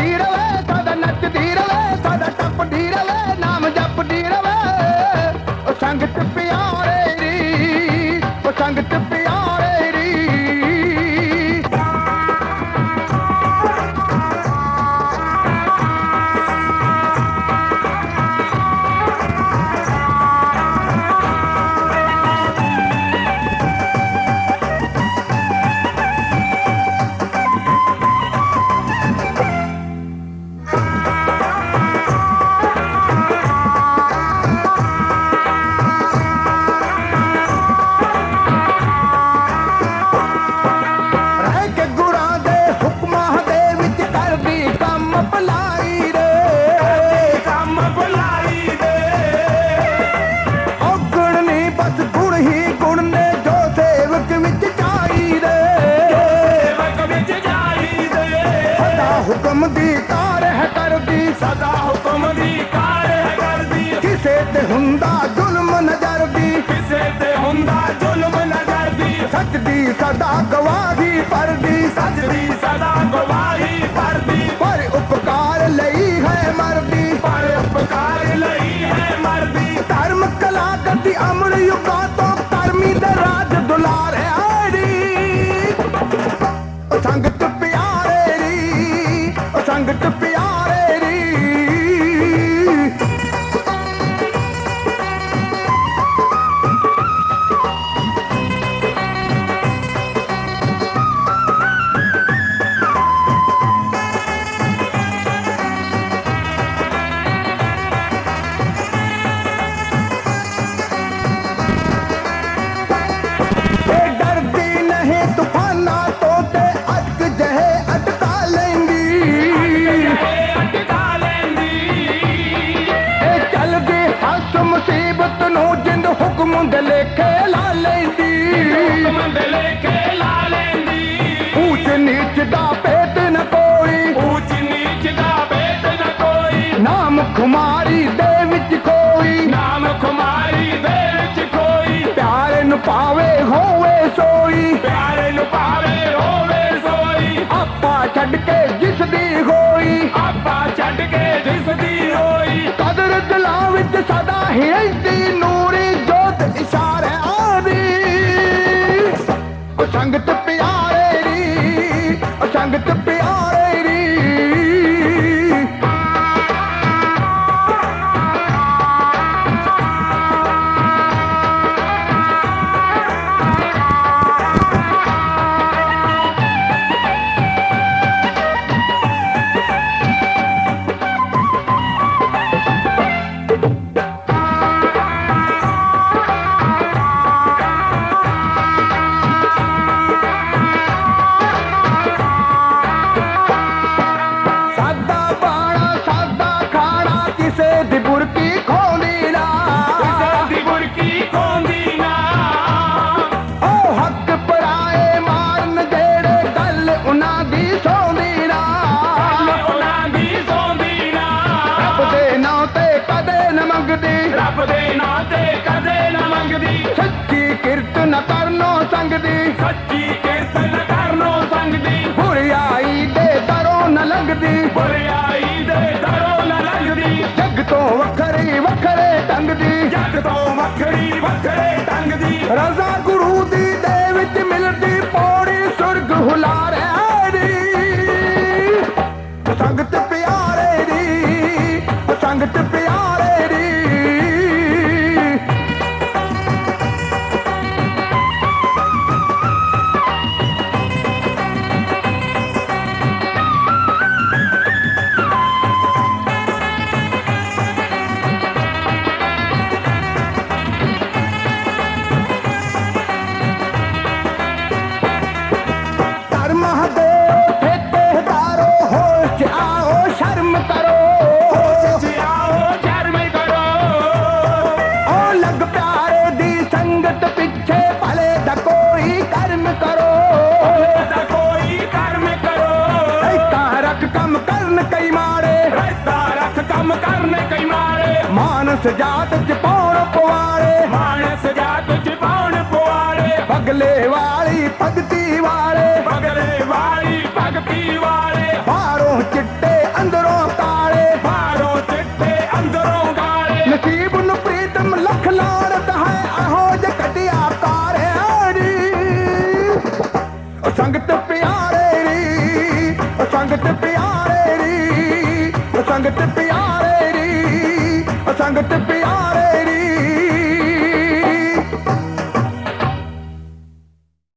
தீரவே சத நட்டு தீரவே சத டப்பு தீரவே. ਗੁਣ ਨੇ ਜੋ ਸੇਵਕ ਵਿੱਚ ਚਾਹੀਦੇ। ਸੇਵਕ ਵਿੱਚ ਜਾਈ ਦੇ ਸਦਾ ਹੁਕਮ ਦੀ ਕਾਰ ਹੈ ਕਰਦੀ। ਸਦਾ ਹੁਕਮ ਦੀ ਕਾਰ ਹੈ ਕਰਦੀ। ਕਿਸੇ ਤੇ ਹੁੰਦਾ ਜ਼ੁਲਮ ਨਜ਼ਰ ਦੀ ਕਿਸੇ ਤੇ ਹੁੰਦਾ ਜ਼ੁਲਮ ਨਜ਼ਰ ਦੀ ਸੱਚ ਦੀ ਸਦਾ ਗਵਾਹੀ ਪਰਦੀ। ਸਦਾ ਹੁਕਮ ਦੇ ਲੇਖੇ ਲਾ ਲੈਂਦੀ। ਹੁਕਮ ਦੇ ਲੇਖੇ ਲਾ ਲੈਂਦੀ। ਊਚ ਨੀਚ ਦਾ ਭੇਦ ਨ ਕੋਈ। ਉੱਚ ਨੀਚ ਦਾ ਭੇਦ ਨ ਕੋਈ। ਨਾਮ ਖੁਮਾਰੀ ਦੇ ਵਿੱਚ ਕੋਈ। ਨਾਮ ਖੁਮਾਰੀ ਦੇ ਵਿੱਚ ਕੋਈ। ਪਿਆਰ ਨੂੰ ਪਾਵੇ ਹੋਵੇ ਸੋਈ। ਪਿਆਰੇ ਨੂੰ ਪਾਵੇ ਹੋਵੇ ਸੋਈ। ਆਪਾ ਛੱਡ ਕੇ ਸੰਗਤ ਪਿਆਰੇ ਨ ਕਰਨੋ ਸੰਗਦੀ। ਸੱਚੀ ਕਿਰਤ ਨ ਕਰਨੋ ਸੰਗਦੀ। ਬੁਰਿਆਈ ਦੇ ਦਰੋਂ ਨ ਲੰਘਦੀ ਬੁਰਿਆਈ ਦੇ ਦਰੋਂ ਨ ਲੰਘਦੀ ਜੱਗ ਤੋਂ ਵੱਖਰੀ ਵੱਖਰੇ ਢੰਗ ਦੀ। ਜੱਗ ਤੋਂ ਵੱਖਰੀ ਵੱਖਰੇ ਢੰਗ ਦੀ। ਰਜ਼ਾ ਸ਼ਰਮ ਕਰੋ। ਆਓ ਸ਼ਰਮ ਕਰੋ। ਓ ਲੱਗ ਪਿਆਰੇ ਦੀ ਸੰਗਤ ਪਿੱਛੇ ਭਲੇ ਦਾ ਕੋਈ ਕਰਮ ਕਰੋ। ਤਾਂ ਕੋਈ ਕਰਮ ਕਰੋ। ਐਤਾ ਰੱਖ ਕੰਮ ਕਰਨ ਕਈ ਮਾੜੇ। ਰਹਿਤਾ ਰੱਖ ਕੰਮ ਕਰਨ ਕਈ ਮਾਰੇ ਮਾਨਸ ਜਾਤ ਚ ਸੰਗਤ ਪਿਆਰੇ ਰੀ ਸੰਗਤ ਪਿਆਰੇ ਰੀ ਸੰਗਤ ਪਿਆਰੇ